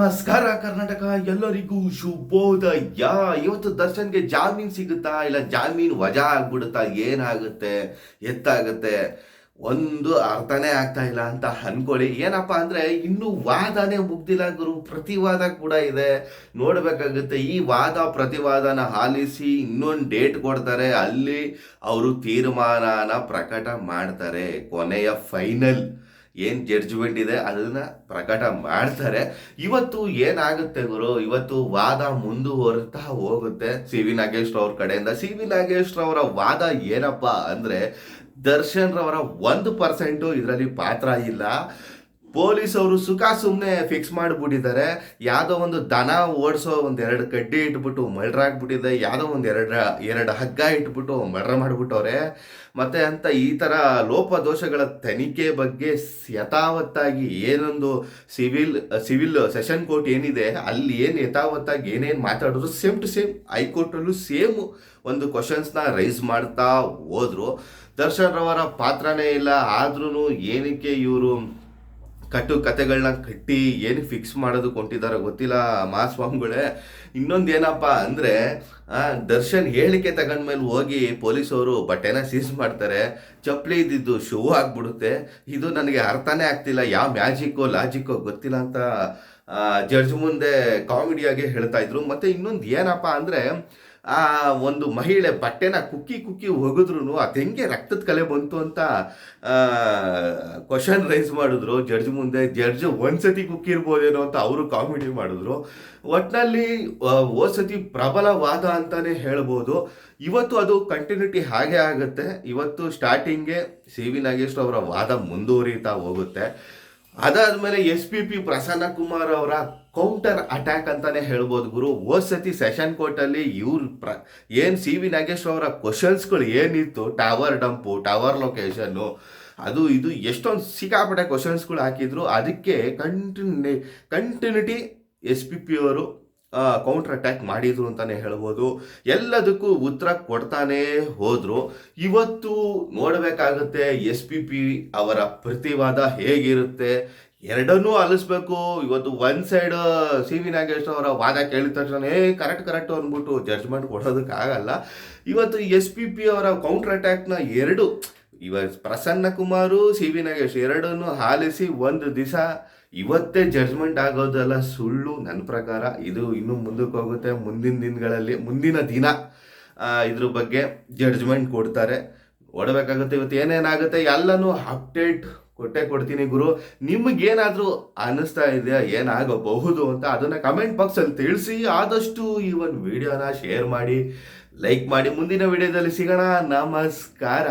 ನಮಸ್ಕಾರ ಕರ್ನಾಟಕ, ಎಲ್ಲರಿಗೂ ಶುಭೋದಯ. ಇವತ್ತು ದರ್ಶನ್ಗೆ ಜಾಮೀನ್ ಸಿಗುತ್ತಾ ಇಲ್ಲ? ಜಾಮೀನ್ ವಜಾ ಆಗ್ಬಿಡುತ್ತಾ? ಏನಾಗುತ್ತೆ? ಎತ್ತಾಗುತ್ತೆ? ಒಂದು ಅರ್ಥನೇ ಆಗ್ತಾ ಇಲ್ಲ ಅಂತ ಅನ್ಕೊಳ್ಳಿ. ಏನಪ್ಪ ಅಂದ್ರೆ, ಇನ್ನು ವಾದನೇ ಮುಗ್ದಿಲ್ಲ ಗುರು. ಪ್ರತಿವಾದ ಕೂಡ ಇದೆ. ನೋಡ್ಬೇಕಾಗುತ್ತೆ, ಈ ವಾದ, ಪ್ರತಿವಾದನ ಆಲಿಸಿ ಇನ್ನೊಂದು ಡೇಟ್ ಕೊಡ್ತಾರೆ. ಅಲ್ಲಿ ಅವರು ತೀರ್ಮಾನನ ಪ್ರಕಟ ಮಾಡ್ತಾರೆ. ಕೊನೆಯ ಫೈನಲ್. ಏನ್ ಜಡ್ಜ್ಮೆಂಟ್ ಇದೆ ಅದನ್ನು ಪ್ರಕಟ ಮಾಡ್ತಾರೆ. ಇವತ್ತು ಏನಾಗುತ್ತೆ ಗುರು? ಇವತ್ತು ವಾದ ಮುಂದುವರ್ತಾ ಹೋಗುತ್ತೆ. ಸಿ ವಿ ನಾಗೇಶ್ವರ ಅವ್ರ ಕಡೆಯಿಂದ. ಸಿ ವಿ ನಾಗೇಶ್ವರ ಅವರ ವಾದ ಏನಪ್ಪ ಅಂದರೆ ದರ್ಶನ್ ರವರ ಒಂದು ಪರ್ಸೆಂಟು ಇದರಲ್ಲಿ ಪಾತ್ರ ಇಲ್ಲ. ಪೊಲೀಸ್ ಅವರು ಸುಖ ಸುಮ್ಮನೆ ಫಿಕ್ಸ್ ಮಾಡಿಬಿಟ್ಟಿದ್ದಾರೆ. ಯಾವುದೋ ಒಂದು ದನ ಓಡಿಸೋ ಒಂದು ಎರಡು ಕಡ್ಡಿ ಇಟ್ಬಿಟ್ಟು ಮರ್ಡ್ರ್ ಆಗ್ಬಿಟ್ಟಿದೆ. ಯಾವುದೋ ಒಂದು ಎರಡು ಎರಡು ಹಗ್ಗ ಇಟ್ಬಿಟ್ಟು ಮರ್ಡರ್ ಮಾಡಿಬಿಟ್ಟವ್ರೆ. ಮತ್ತೆ ಅಂತ ಈ ಥರ ಲೋಪದೋಷಗಳ ತನಿಖೆ ಬಗ್ಗೆ ಯಥಾವತ್ತಾಗಿ ಏನೊಂದು ಸಿವಿಲ್ ಸಿವಿಲ್ ಸೆಷನ್ ಕೋರ್ಟ್ ಏನಿದೆ, ಅಲ್ಲಿ ಏನು ಯಥಾವತ್ತಾಗಿ ಏನೇನು ಮಾತಾಡಿದ್ರು ಸೇಮ್ ಟು ಸೇಮ್ ಹೈಕೋರ್ಟಲ್ಲೂ ಸೇಮ್ ಒಂದು ಕ್ವಶನ್ಸ್ನ ರೈಸ್ ಮಾಡ್ತಾ ಹೋದ್ರು. ದರ್ಶನ್ ರವರ ಪಾತ್ರನೇ ಇಲ್ಲ. ಆದ್ರೂ ಏನಕ್ಕೆ ಇವರು ಕಟ್ಟು ಕತೆಗಳನ್ನ ಕಟ್ಟಿ ಏನು ಫಿಕ್ಸ್ ಮಾಡೋದು ಕೊಂಡಿದ್ದಾರೆ ಗೊತ್ತಿಲ್ಲ ಮಾಸ್ವಾಮಿಗಳೇ. ಇನ್ನೊಂದು ಏನಪ್ಪ ಅಂದರೆ ದರ್ಶನ್ ಹೇಳಿಕೆ ತಗೊಂಡ್ಮೇಲೆ ಹೋಗಿ ಪೊಲೀಸವರು ಬಟ್ಟೆನ ಸೀಸ್ ಮಾಡ್ತಾರೆ. ಚಪ್ಪಲಿ ಇದ್ದಿದ್ದು ಶೂ ಆಗ್ಬಿಡುತ್ತೆ. ಇದು ನನಗೆ ಅರ್ಥನೇ ಆಗ್ತಿಲ್ಲ, ಯಾವ ಮ್ಯಾಜಿಕ್ಕೋ, ಲಾಜಿಕ್ಕೋ ಗೊತ್ತಿಲ್ಲ ಅಂತ ಜಡ್ಜ್ ಮುಂದೆ ಕಾಮಿಡಿಯಾಗಿ ಹೇಳ್ತಾ ಇದ್ರು. ಮತ್ತೆ ಇನ್ನೊಂದು ಏನಪ್ಪ ಅಂದರೆ ಆ ಒಂದು ಮಹಿಳೆ ಬಟ್ಟೆನ ಕುಕ್ಕಿ ಕುಕ್ಕಿ ಒಗೆದ್ರು ಅದು ಹೆಂಗೆ ರಕ್ತದ ಕಲೆ ಬಂತು ಅಂತ ಕ್ವಶನ್ ರೈಸ್ ಮಾಡಿದ್ರು. ಜಡ್ಜ್ ಮುಂದೆ ಜಡ್ಜ್ ಒಂದ್ಸತಿ ಕುಕ್ಕಿರ್ಬೋದೇನೋ ಅಂತ ಅವರು ಕಾಮಿಡಿ ಮಾಡಿದ್ರು. ಒಟ್ಟಿನಲ್ಲಿ ಓಸತಿ ಸತಿ ಪ್ರಬಲ ವಾದ ಅಂತಾನೆ ಹೇಳ್ಬೋದು. ಇವತ್ತು ಅದು ಕಂಟಿನ್ಯೂಟಿ ಹಾಗೆ ಆಗುತ್ತೆ. ಇವತ್ತು ಸ್ಟಾರ್ಟಿಂಗ್ಗೆ ಸಿ ವಿ ನಾಗೇಶ್ ಅವರ ವಾದ ಮುಂದುವರಿತಾ ಹೋಗುತ್ತೆ. ಅದಾದ್ಮೇಲೆ S P P Prasanna Kumar ಅವರ ಕೌಂಟರ್ ಅಟ್ಯಾಕ್ ಅಂತಾನೆ ಹೇಳ್ಬೋದು ಗುರು. ಹೋದ್ ಸೆಷನ್ ಕೋರ್ಟಲ್ಲಿ ಇವ್ರು ಪ್ರ, ಏನು ಸಿ ವಿ ನಾಗೇಶ್ ಅವರ ಕ್ವಶನ್ಸ್ಗಳು ಏನಿತ್ತು ಟವರ್ ಡಂಪು ಟವರ್ ಲೊಕೇಶನ್ನು ಅದು ಇದು ಎಷ್ಟೊಂದು ಸಿಕ್ಕಾಪಟ್ಟೆ ಕ್ವಶನ್ಸ್ಗಳು ಹಾಕಿದ್ರು. ಅದಕ್ಕೆ continue continuity S P P ಅವರು ಕೌಂಟರ್ ಅಟ್ಯಾಕ್ ಮಾಡಿದ್ರು ಅಂತಾನೆ ಹೇಳ್ಬೋದು. ಎಲ್ಲದಕ್ಕೂ ಉತ್ತರ ಕೊಡ್ತಾನೆ ಹೋದ್ರು. ಇವತ್ತು ನೋಡಬೇಕಾಗುತ್ತೆ ಎಸ್ ಪಿ ಪಿ ಅವರ ಪ್ರತಿವಾದ ಹೇಗಿರುತ್ತೆ? ಎರಡನ್ನೂ ಆಲಿಸ್ಬೇಕು. ಇವತ್ತು one side C V Nagesh ಅವರ ವಾದ ಕೇಳಿದ ತಕ್ಷಣ, ಏ ಕರೆಕ್ಟ್ ಕರೆಕ್ಟ್ ಅಂದ್ಬಿಟ್ಟು ಜಡ್ಜ್ಮೆಂಟ್ ಕೊಡೋದಕ್ಕಾಗಲ್ಲ. ಇವತ್ತು ಎಸ್ ಪಿ ಪಿ ಅವರ ಕೌಂಟರ್ ಅಟ್ಯಾಕ್ನ ಎರಡು ಇವ ಪ್ರಸನ್ನ ಕುಮಾರು ಸಿ ವಿ ನಾಗೇಶ್ ಎರಡನ್ನು ಆಲಿಸಿ ಒಂದು ದಿವಸ ಇವತ್ತೇ ಜಡ್ಜ್ಮೆಂಟ್ ಆಗೋದಲ್ಲ ಸುಳ್ಳು ನನ್ನ ಪ್ರಕಾರ. ಇದು ಇನ್ನೂ ಮುಂದಕ್ಕೆ ಹೋಗುತ್ತೆ. ಮುಂದಿನ ದಿನಗಳಲ್ಲಿ, ಮುಂದಿನ ದಿನ ಇದ್ರ ಬಗ್ಗೆ ಜಡ್ಜ್ಮೆಂಟ್ ಕೊಡ್ತಾರೆ. ಓಡಬೇಕಾಗುತ್ತೆ. ಇವತ್ತು ಏನೇನಾಗುತ್ತೆ? ಎಲ್ಲನೂ ಅಪ್ಡೇಟ್ ಕೊಟ್ಟೆ ಕೊಡ್ತೀನಿ ಗುರು. ನಿಮಗೇನಾದರೂ ಅನ್ನಿಸ್ತಾ ಇದೆಯಾ? ಏನಾಗಬಹುದು ಅಂತ ಅದನ್ನು ಕಮೆಂಟ್ ಬಾಕ್ಸಲ್ಲಿ ತಿಳಿಸಿ. ಆದಷ್ಟು ಈ ಒಂದು ವಿಡಿಯೋನ ಶೇರ್ ಮಾಡಿ ಲೈಕ್ ಮಾಡಿ. ಮುಂದಿನ ವಿಡಿಯೋದಲ್ಲಿ ಸಿಗೋಣ. ನಮಸ್ಕಾರ.